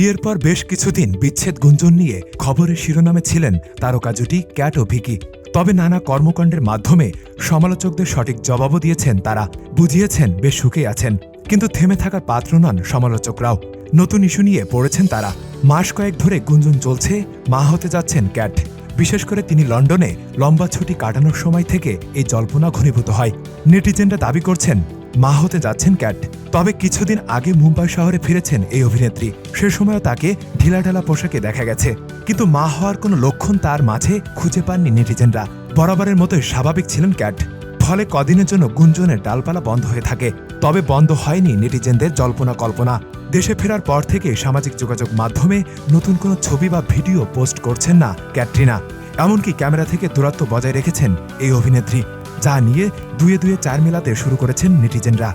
বিয়ের পর বেশ কিছুদিন বিচ্ছেদ গুঞ্জন নিয়ে খবরের শিরোনামে ছিলেন তারকা জুটি ক্যাট ও ভিকি। তবে নানা কর্মকাণ্ডের মাধ্যমে সমালোচকদের সঠিক জবাবও দিয়েছেন তারা, বুঝিয়েছেন বেশ সুখে আছেন, কিন্তু থেমে থাকার পাত্র নন সমালোচকরাও। নতুন ইস্যু নিয়ে পড়েছেন তারা, মাস কয়েক ধরে গুঞ্জন চলছে, মা হতে যাচ্ছেন ক্যাট। বিশেষ করে তিনি লন্ডনে লম্বা ছুটি কাটানোর সময় থেকে এই জল্পনা ঘনীভূত হয়। নেটিজেনরা দাবি করছেন মা হতে যাচ্ছেন ক্যাট। তবে কিছুদিন আগে মুম্বাই শহরে ফিরেছেন এই অভিনেত্রী। সে সময়ও তাকে ঢিলাঢালা পোশাকে দেখা গেছে। কিন্তু মা হওয়ার কোনো লক্ষণ তার মাঝে খুঁজে পাননি নেটিজেনরা। বরাবরের মতোই স্বাভাবিক ছিলেন ক্যাট। ফলে কদিনের জন্য গুঞ্জনের ডালপালা বন্ধ হয়ে থাকে। তবে বন্ধ হয়নি নেটিজেনদের জল্পনা কল্পনা। দেশে ফেরার পর থেকে সামাজিক যোগাযোগ মাধ্যমে নতুন কোনো ছবি বা ভিডিও পোস্ট করছেন না ক্যাটরিনা। এমনকি ক্যামেরা থেকে দূরত্ব বজায় রেখেছেন এই অভিনেত্রী। যা নিয়ে দুয়ে দুয়ে চার মেলাতে শুরু করেছেন নেটিজেনরা।